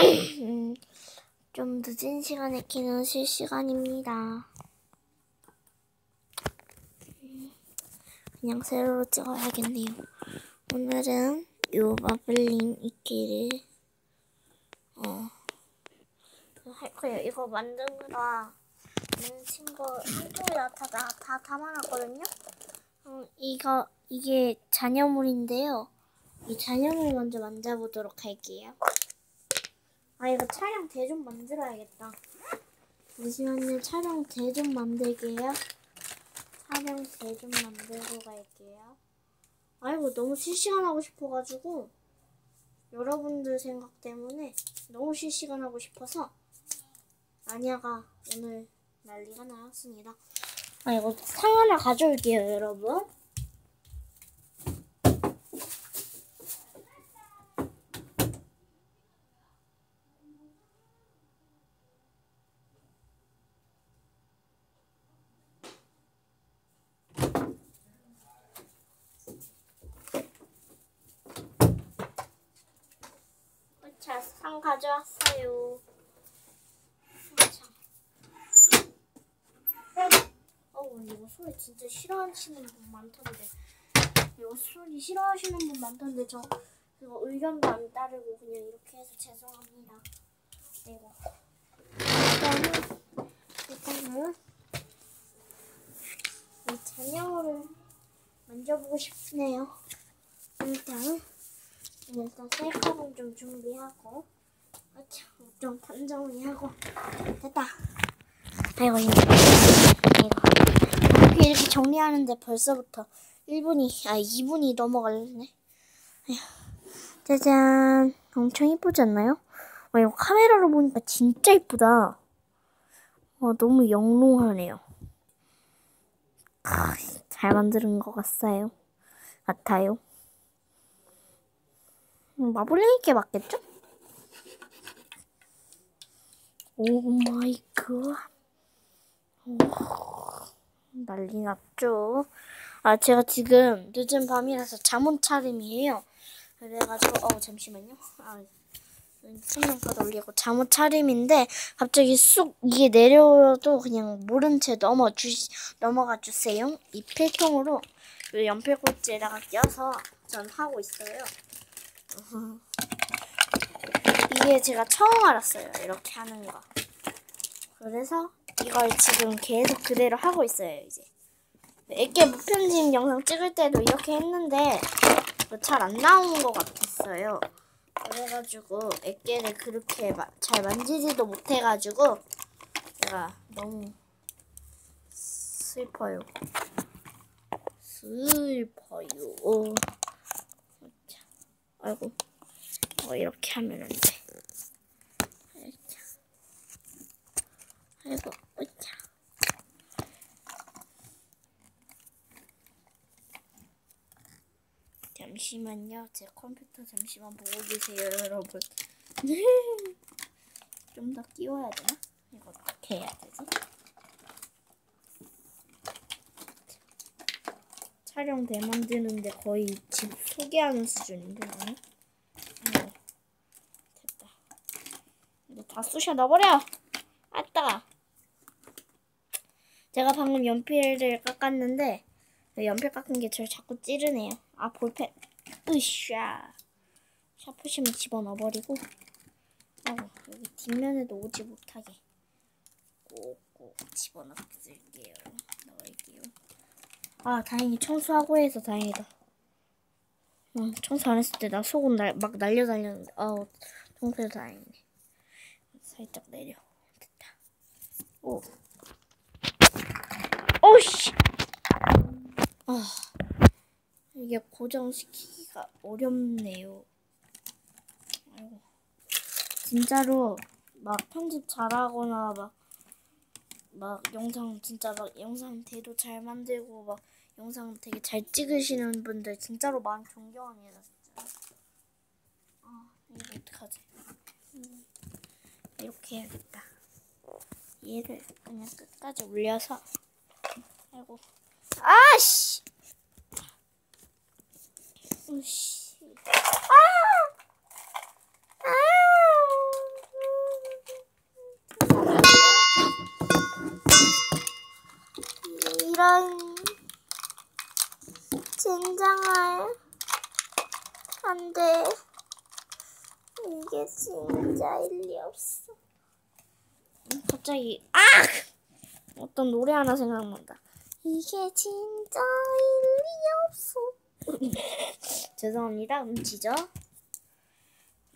음, 좀 늦은 시간에 키는 실시간입니다. 음, 그냥 세로로 찍어야겠네요. 오늘은 요 마블링 이끼를 어, 할 거예요. 이거 만드느라 뭉친 거 한쪽에다 다, 다, 다 담아놨거든요. 어, 이거 이게 잔여물인데요. 이 잔여물 먼저 만져보도록 할게요. 아 이거 촬영 대좀 만들어야겠다. 잠시만요. 촬영 대좀 만들게요. 촬영 대좀 만들고 갈게요. 아이고 너무 실시간 하고 싶어가지고 여러분들 생각 때문에 너무 실시간 하고 싶어서 아냐가 오늘 난리가 나왔습니다. 아 이거 상 하나 가져올게요 여러분. 자, 상 가져왔어요. 자. 어우, 이거 소리 진짜 싫어하시는 분 많던데. 이거 소리 싫어하시는 분 많던데, 저 이거 의견도 안 따르고 그냥 이렇게 해서 죄송합니다. 이거. 일단은, 일단은, 이 잔여물을 만져보고 싶네요. 일단, 일단 셀카봉 좀 준비하고 아차 좀 판정리하고. 됐다. 아이고 이거 이거. 이렇게 정리하는데 벌써부터 1분이 아 2분이 넘어갈네. 아휴. 짜잔. 엄청 이쁘지 않나요? 와 이거 카메라로 보니까 진짜 이쁘다. 와 너무 영롱하네요. 크, 잘 만드는 것 같아요. 같아요 마블링이 게 맞겠죠? 오 마이 갓. 난리 났죠? 아, 제가 지금 늦은 밤이라서 잠옷 차림이에요. 그래가지고, 어, 잠시만요. 아, 설명까지 올리고 잠옷 차림인데, 갑자기 쑥, 이게 내려도 그냥 모른 채 넘어 주, 넘어가 주세요. 이 필통으로 그 연필꽂이에다가 껴서 전 하고 있어요. 이게 제가 처음 알았어요. 이렇게 하는 거. 그래서 이걸 지금 계속 그대로 하고 있어요. 이제. 애게 무편집 영상 찍을 때도 이렇게 했는데 잘 안 나오는 것 같았어요. 그래가지고 애게를 그렇게 마, 잘 만지지도 못해가지고 제가 너무 슬퍼요. 슬퍼요. 아이고. 어, 이렇게 하면 안 돼. 아이고, 으차. 잠시만요. 제 컴퓨터 잠시만 보고 계세요, 여러분. 좀 더 끼워야 되나? 이거 어떻게 해야 되지? 촬영 대만드는데 거의 집 소개하는 수준인데, 나는? 어, 됐다. 이제 다 쑤셔 넣어버려! 아따가! 제가 방금 연필을 깎았는데, 연필 깎은 게 저를 자꾸 찌르네요. 아, 볼펜. 으쌰. 샤프심을 집어넣어버리고, 어, 여기 뒷면에도 오지 못하게 꼭꼭 집어넣을게요. 넣을게요. 아, 다행히 청소하고 해서 다행이다. 응, 청소 안 했을 때 나 속은 날, 막 날려다녔는데, 아우, 청소해서 다행이네. 살짝 내려. 됐다. 오. 오씨! 아, 이게 고정시키기가 어렵네요. 아이고. 진짜로, 막 편집 잘하거나, 막, 막 영상 진짜 막 영상 대도 잘 만들고 막 영상 되게 잘 찍으시는 분들 진짜로 마음 존경합니다 진짜. 아 이거 어떡하지? 음, 이렇게 해야겠다. 얘를 그냥 끝까지 올려서 아이고 아씨 으씨 아! 아! 안 돼. 이게 진짜 일리 없어. 음, 갑자기 아! 어떤 노래 하나 생각난다. 이게 진짜 일리 없어. 죄송합니다. 음치죠?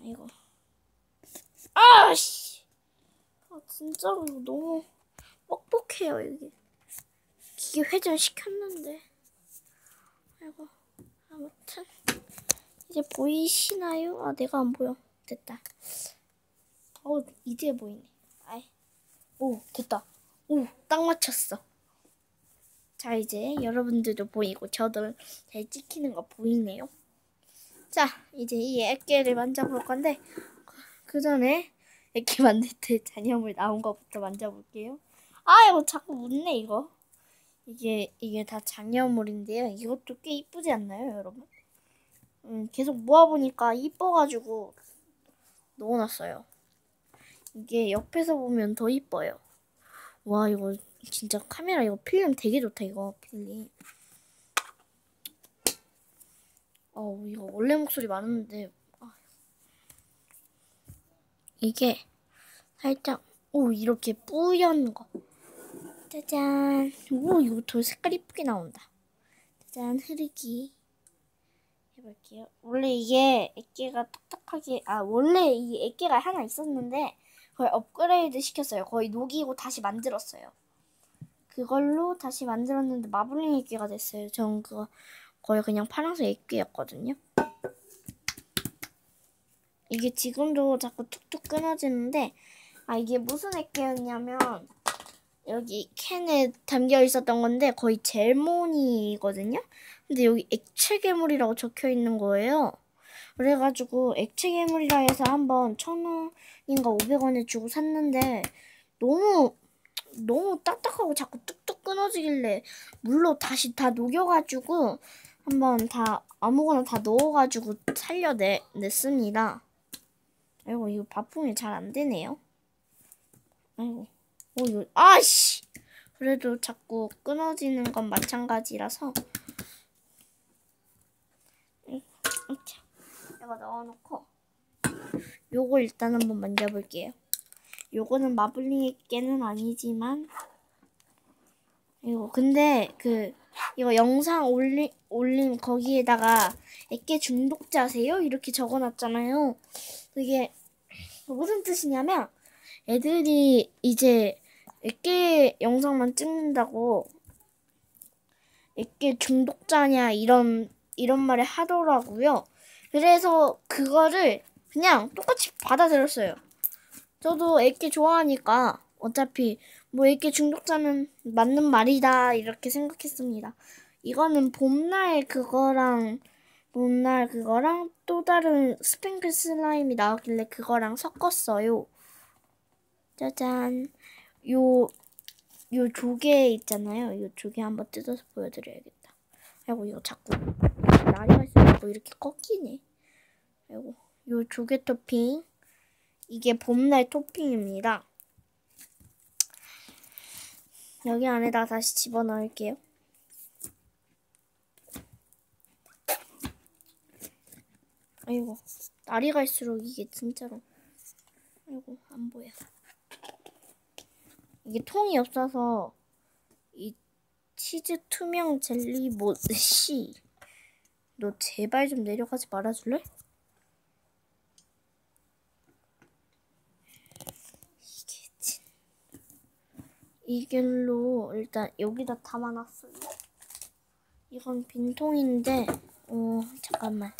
아이고. 아씨. 아 진짜로 이거 너무 뻑뻑해요 이게. 기계 회전 시켰는데. 아이고. 아무튼 이제 보이시나요? 아 내가 안 보여. 됐다. 어 이제 보이네. 아이. 오 됐다. 오 딱 맞췄어. 자 이제 여러분들도 보이고 저도 잘 찍히는 거 보이네요. 자 이제 이 액계를 만져볼 건데 그 전에 액계 만들 때 잔여물 나온 거부터 만져볼게요. 아 이거 자꾸 묻네 이거. 이게 이게 다 잔여물인데요. 이것도 꽤 이쁘지 않나요, 여러분? 음 계속 모아보니까 이뻐가지고 넣어놨어요. 이게 옆에서 보면 더 이뻐요. 와 이거 진짜 카메라 이거 필름 되게 좋다 이거 필름. 어 이거 원래 목소리 많은데 아. 이게 살짝 오 이렇게 뿌연 거. 짜잔. 오 이거 돌 색깔 이쁘게 나온다. 짜잔 흐르기. 해볼게요. 원래 이게 액계가 딱딱하게 아 원래 이 액계가 하나 있었는데 그걸 업그레이드 시켰어요. 거의 녹이고 다시 만들었어요. 그걸로 다시 만들었는데 마블링 액계가 됐어요. 전 그거 거의 그냥 파란색 액계였거든요. 이게 지금도 자꾸 툭툭 끊어지는데 아 이게 무슨 액계였냐면 여기 캔에 담겨 있었던 건데 거의 젤몬이거든요. 근데 여기 액체 괴물이라고 적혀 있는 거예요. 그래가지고 액체 괴물이라 해서 한번 천 원인가 오백 원에 주고 샀는데 너무 너무 딱딱하고 자꾸 뚝뚝 끊어지길래 물로 다시 다 녹여가지고 한번 다 아무거나 다 넣어가지고 살려냈습니다. 아이고 이거 바풍이 잘 안 되네요. 아이고 오 이거 아씨 그래도 자꾸 끊어지는 건 마찬가지라서 내가 넣어놓고 요거 일단 한번 만져볼게요. 요거는 마블링 액계는 아니지만 이거 근데 그 이거 영상 올린 올린 거기에다가 액계 중독자세요 이렇게 적어놨잖아요. 이게 무슨 뜻이냐면 애들이 이제 액계 영상만 찍는다고 액계 중독자냐 이런 이런 말을 하더라고요. 그래서 그거를 그냥 똑같이 받아들였어요. 저도 액계 좋아하니까 어차피 뭐 액계 중독자는 맞는 말이다 이렇게 생각했습니다. 이거는 봄날 그거랑 봄날 그거랑 또 다른 스팽클 슬라임이 나왔길래 그거랑 섞었어요. 짜잔. 요, 요 조개 있잖아요. 요 조개 한번 뜯어서 보여드려야겠다. 아이고, 이거 자꾸 갈수록 이렇게 꺾이네. 아이고, 요 조개 토핑. 이게 봄날 토핑입니다. 여기 안에다 다시 집어넣을게요. 아이고, 날이 갈수록 이게 진짜로. 아이고, 안 보여. 이게 통이 없어서 이 치즈 투명 젤리 모씨 너 제발 좀 내려가지 말아줄래? 이게 진 이걸로 일단 여기다 담아놨어요. 이건 빈통인데 어 잠깐만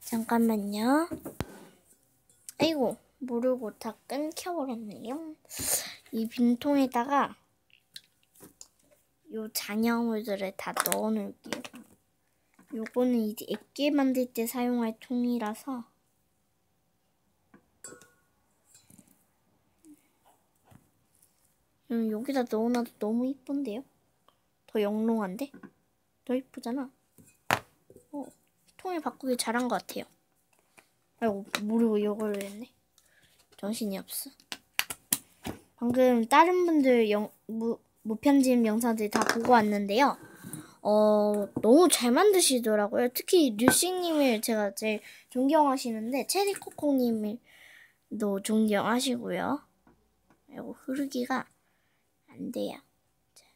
잠깐만요. 아이고 모르고 다 끊겨버렸네요. 이 빈통에다가 요 잔여물들을 다 넣어놓을게요. 요거는 이제 액계 만들 때 사용할 통이라서 음, 여기다 넣어놔도 너무 이쁜데요? 더 영롱한데? 더 이쁘잖아. 어, 통을 바꾸기 잘한 것 같아요. 아이고 모르고 이걸 했네. 정신이 없어. 방금 다른 분들 영, 무, 무편집 영상들 다 보고 왔는데요. 어, 너무 잘 만드시더라고요. 특히 류싱님을 제가 제일 존경하시는데, 체리코코님도 존경하시고요. 이거 흐르기가 안 돼요. 자.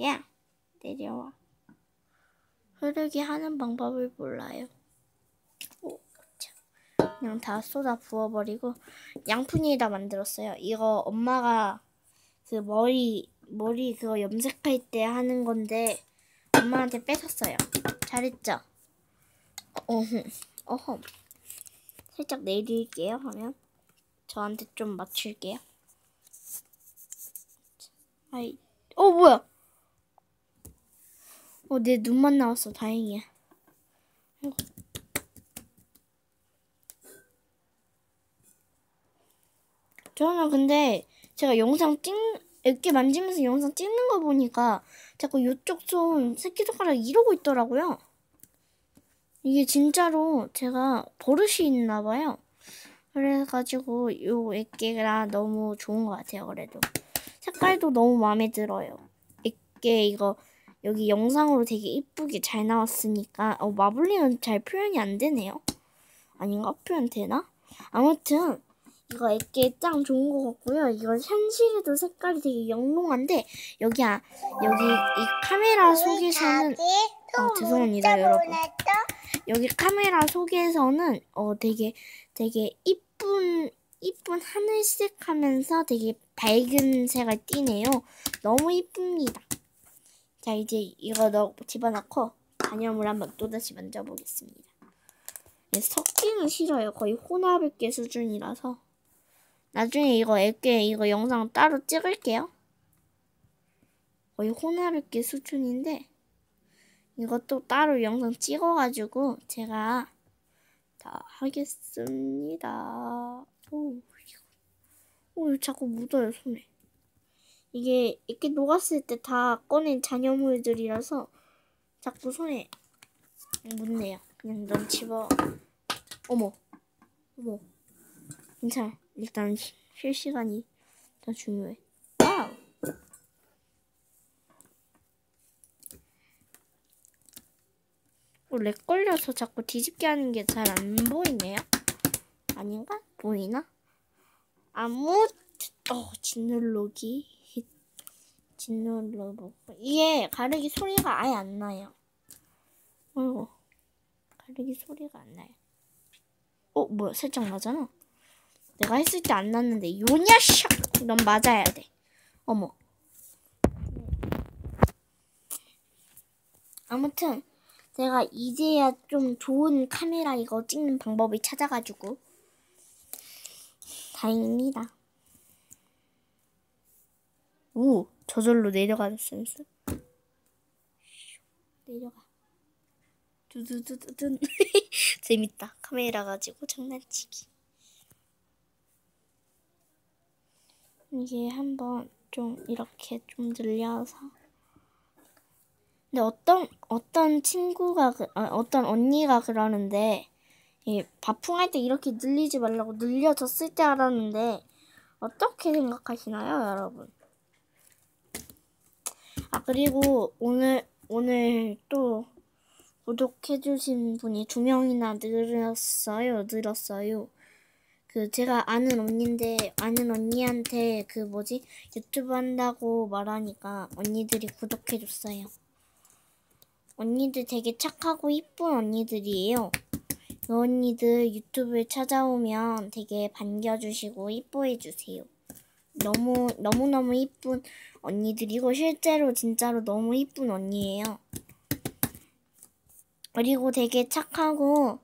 야, 내려와. 흐르기 하는 방법을 몰라요. 오, 자. 그냥 다 쏟아 부어버리고 양푼이다 만들었어요. 이거 엄마가 그 머리 머리 그거 염색할 때 하는 건데 엄마한테 뺏었어요. 잘했죠? 어흠, 어흠. 살짝 내릴게요. 하면 저한테 좀 맞출게요. 아이, 어 뭐야? 어 내 눈만 나왔어. 다행이야. 아이고. 저는 근데 제가 영상 찍 이렇게 만지면서 영상 찍는 거 보니까 자꾸 이쪽 손 새끼손가락 이러고 있더라고요. 이게 진짜로 제가 버릇이 있나 봐요. 그래가지고 요 액계가 너무 좋은 것 같아요. 그래도 색깔도 너무 마음에 들어요. 액계 이거 여기 영상으로 되게 이쁘게 잘 나왔으니까 어, 마블링은 잘 표현이 안 되네요. 아닌가? 표현 되나? 아무튼 이거 액계 짱 좋은 것 같고요. 이거 현실에도 색깔이 되게 영롱한데 여기 아, 여기 이 카메라 속에서는 어, 죄송합니다 여러분. 여기 카메라 속에서는 어 되게 되게 이쁜 이쁜 하늘색 하면서 되게 밝은 색을 띠네요. 너무 이쁩니다. 자 이제 이거 넣 집어넣고 단염을 한번 또다시 만져보겠습니다. 네, 섞기는 싫어요. 거의 혼합액계 수준이라서. 나중에 이거 액계 이거 영상 따로 찍을게요. 거의 혼합액계 수준인데 이것도 따로 영상 찍어가지고 제가 다 하겠습니다. 오, 오, 자꾸 묻어요 손에. 이게 이렇게 녹았을 때 다 꺼낸 잔여물들이라서 자꾸 손에 묻네요. 그냥 넌 집어. 어머, 어머. 괜찮아. 일단 실시간이 더 중요해. 와우. 어, 렉 걸려서 자꾸 뒤집게 하는 게 잘 안 보이네요. 아닌가? 보이나? 아무 어 짓누르기 짓누르고 이게 가르기 소리가 아예 안 나요. 어이구 가르기 소리가 안 나요. 어 뭐야 살짝 나잖아. 내가 했을 때 안 났는데 요냐샤 넌 맞아야 돼. 어머. 아무튼 제가 이제야 좀 좋은 카메라 이거 찍는 방법을 찾아가지고 다행입니다. 오 저절로 내려가는 센스. 내려가. 두두두두둔 재밌다. 카메라 가지고 장난치기. 이게 한번 좀 이렇게 좀 늘려서 근데 어떤 어떤 친구가 그, 아, 어떤 언니가 그러는데 이 바풍할 때 이렇게 늘리지 말라고 늘려졌을 때 알았는데 어떻게 생각하시나요, 여러분? 아 그리고 오늘 오늘 또 구독해주신 분이 두 명이나 늘었어요, 늘었어요. 그 제가 아는 언니인데 아는 언니한테 그 뭐지 유튜브 한다고 말하니까 언니들이 구독해줬어요. 언니들 되게 착하고 이쁜 언니들이에요. 그 언니들 유튜브에 찾아오면 되게 반겨주시고 이뻐해주세요. 너무 너무너무 이쁜 언니들이고 실제로 진짜로 너무 이쁜 언니예요. 그리고 되게 착하고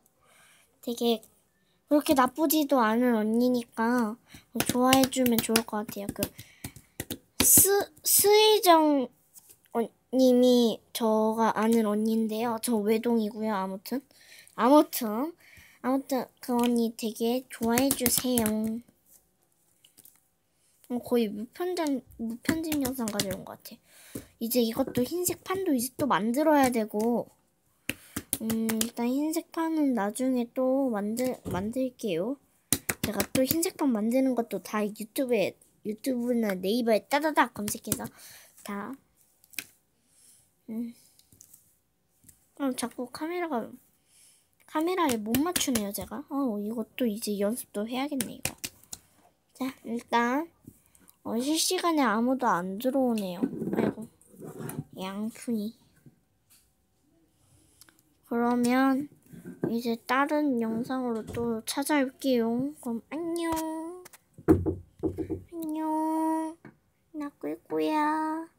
되게 그렇게 나쁘지도 않은 언니니까 좋아해주면 좋을 것 같아요. 그 스, 스이정 님이 저가 아는 언니인데요. 저 외동이고요. 아무튼 아무튼 아무튼 그 언니 되게 좋아해 주세요. 어, 거의 무편집 무편집 영상 가져온 것 같아. 이제 이것도 흰색 판도 이제 또 만들어야 되고 음, 일단 흰색 판은 나중에 또 만들, 만들게요. 제가 또 흰색 판 만드는 것도 다 유튜브에, 유튜브나 네이버에 따다닥 검색해서 다 음. 그럼 자꾸 카메라가 카메라에 못 맞추네요 제가. 어 이것도 이제 연습도 해야겠네 이거. 자 일단 어, 실시간에 아무도 안 들어오네요. 아이고 양푼이. 그러면 이제 다른 영상으로 또 찾아올게요. 그럼 안녕. 안녕. 나 꿀꿀야.